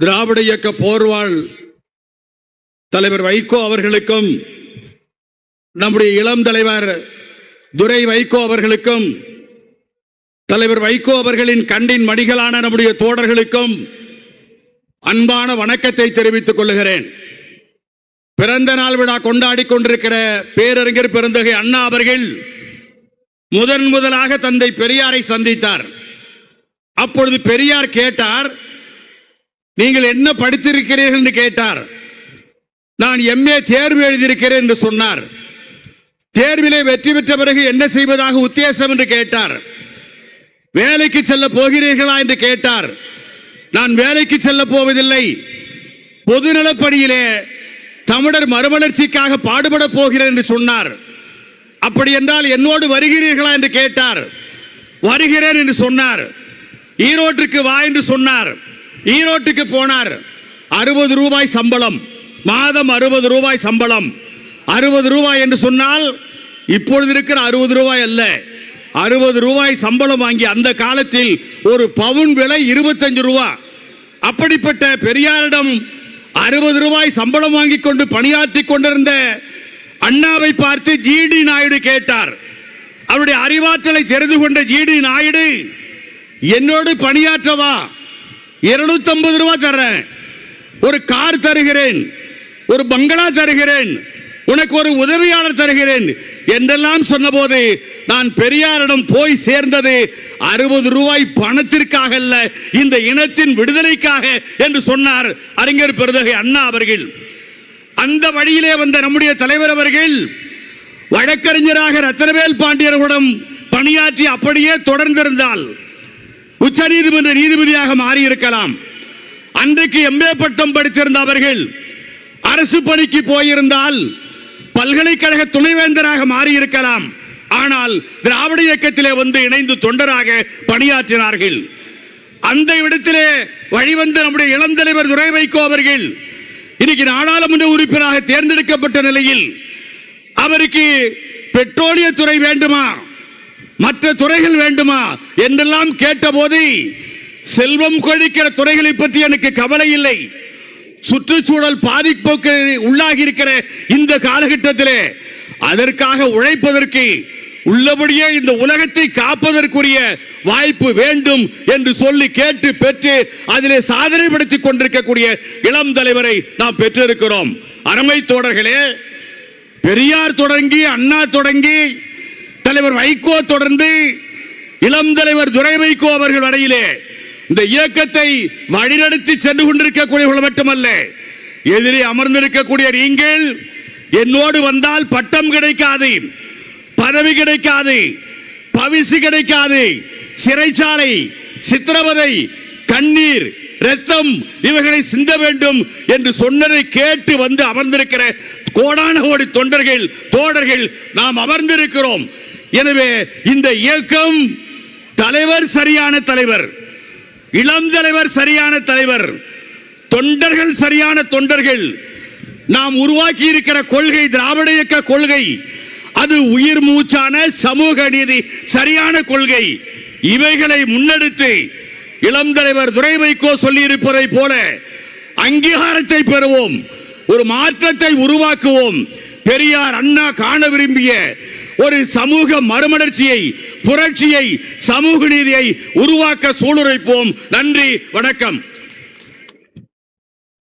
திராவிட இயக்க போர்வாள் தலைவர் வைகோ அவர்களுக்கும் நம்முடைய இளம் தலைவர் துரை வைகோ அவர்களுக்கும் தலைவர் வைகோ அவர்களின் கண்டின் மடிகளான நம்முடைய தோழர்களுக்கும் அன்பான வணக்கத்தை தெரிவித்துக் கொள்கிறேன் பிறந்த நாள் விழா கொண்டாடி கொண்டிருக்கிற பேரறிஞர் பெருந்தகை அண்ணா அவர்கள் முதன் முதலாக தந்தை பெரியாரை சந்தித்தார். அப்பொழுது பெரியார் கேட்டார் நீங்கள் என்ன படித்திருக்கிறீர்கள் என்று கேட்டார். நான் எம்ஏ தேர்வு எழுதியிருக்கிறேன் என்று சொன்னார். தேர்விலே வெற்றி பெற்ற பிறகு என்ன செய்வதாக உத்தேசம் என்று கேட்டார். வேலைக்கு செல்ல போகிறீர்களா என்று கேட்டார். நான் வேலைக்கு செல்ல போவதில்லை. பொதுநலப்பணியிலே தமிழர் மறுமலர்ச்சிக்காக பாடுபட போகிறேன் என்று சொன்னார். அப்படி என்றால் என்னோடு வருகிறீர்களா என்று கேட்டார். வருகிறேன் என்று சொன்னார். ஈரோட்டிற்கு வா என்று சொன்னார். ஈரோட்டுக்கு போனார். அறுபது ரூபாய் சம்பளம். மாதம் அறுபது ரூபாய் சம்பளம். அறுபது ரூபாய் என்று சொன்னால் இப்பொழுது இருக்கிற அறுபது ரூபாய் அல்ல. அறுபது ரூபாய் சம்பளம் வாங்கி அந்த காலத்தில் ஒரு பவுன் விலை இருபத்தஞ்சு ரூபாய் அப்படிப்பட்ட பெரியாரிடம் அறுபது ரூபாய் சம்பளம் வாங்கி கொண்டு பணியாற்றி கொண்டிருந்த அண்ணாவை பார்த்து ஜிடி நாயுடு கேட்டார். அவருடைய அறிவாற்றலை தெரிந்து கொண்ட ஜிடி நாயுடு என்னோடு பணியாற்றவா? இருநூத்தி ஐம்பது ரூபாய் தர்றேன். ஒரு கார் தருகிறேன். ஒரு பங்களா தருகிறேன். உனக்கு ஒரு உதவியாளர் தருகிறேன். என்றெல்லாம் சொன்னபோது நான் பெரியாரிடம் போய் சேர்ந்தது அறுபது ரூபாய் பணத்திற்காக அல்ல இந்த இனத்தின் விடுதலைக்காக என்று சொன்னார் அறிஞர் பெருதகை அண்ணா அவர்கள். அந்த வழியிலே வந்த நம்முடைய தலைவர் அவர்கள் வழக்கறிஞராக ரத்தனவேல் பாண்டியர்களுடன் பணியாற்றி அப்படியே தொடர்ந்திருந்தால் உச்ச நீதிமன்ற நீதிபதியாக மாறியிருக்கலாம். அன்றைக்கு எம்ஏ பட்டம் படித்திருந்த அவர்கள் அரசு பணிக்கு போயிருந்தால் பல்கலைக்கழக துணைவேந்தராக மாறியிருக்கலாம். ஆனால் திராவிட இயக்கத்திலே வந்து இணைந்து தொண்டராக பணியாற்றினார்கள். அந்த இடத்திலே வழிவந்த நம்முடைய இளந்தலைவர் துரை வைகோ அவர்கள் இன்னைக்கு நாடாளுமன்ற உறுப்பினராக தேர்ந்தெடுக்கப்பட்ட நிலையில் அவருக்கு பெட்ரோலியத்துறை வேண்டுமா? மற்ற துறைகள் வேண்டுமா என்றெல்லாம் கேட்டபோது செல்வம் கொழிக்கிற துறைகளை பற்றி எனக்கு கவலை இல்லை. சுற்றுச்சூழல் பாதிப்புக்கு உள்ளாகி இருக்கிற இந்த காலகட்டத்திலே அதற்காக உழைப்பதற்கு உள்ளபடியே இந்த உலகத்தை காப்பதற்குரிய வாய்ப்பு வேண்டும் என்று சொல்லி கேட்டு பெற்று அதிலே சாதனை படுத்திக் கொண்டிருக்கக்கூடிய இளம் தலைவரை நாம் பெற்றிருக்கிறோம். அருமை தோழர்களே பெரியார் தொடங்கி அண்ணா தொடங்கி தலைவர் வைகோ தொடர்ந்து இளம் தலைவர் துரை வைகோ அவர்கள் வரையிலே இந்த இயக்கத்தை வழிநடத்தி சென்று கொண்டிருக்கக்கூடியவர்கள் மட்டுமல்ல எதிரே அமர்ந்திருக்கக்கூடிய நீங்கள் என்னோடு வந்தால் பட்டம் கிடைக்காது பதவி கிடைக்காது பவிசு கிடைக்காது சிறைச்சாலை சித்திரவதை கண்ணீர் ரத்தம் இவைகளை சிந்த வேண்டும் என்று சொன்னதை கேட்டு வந்து அமர்ந்திருக்கிற கோடான கோடி தொண்டர்கள் தோடர்கள் நாம் அமர்ந்திருக்கிறோம். எனவே இந்த இயக்கம் தலைவர் சரியான தலைவர் இளம் தலைவர் சரியான தலைவர் தொண்டர்கள் சரியான தொண்டர்கள். நாம் உருவாக்கி இருக்கிற கொள்கை திராவிட இயக்க கொள்கை அது உயிர் மூச்சான சமூக நீதி சரியான கொள்கை. இவைகளை முன்னெடுத்து இளம் தலைவர் துரை வைகோ சொல்லியிருப்பதை போல அங்கீகாரத்தை பெறுவோம் ஒரு மாற்றத்தை உருவாக்குவோம். பெரியார் அண்ணா காண விரும்பிய ஒரு சமூக மறுமலர்ச்சியை புரட்சியை சமூக நீதியை உருவாக்க சூளுரைப்போம். நன்றி வணக்கம்.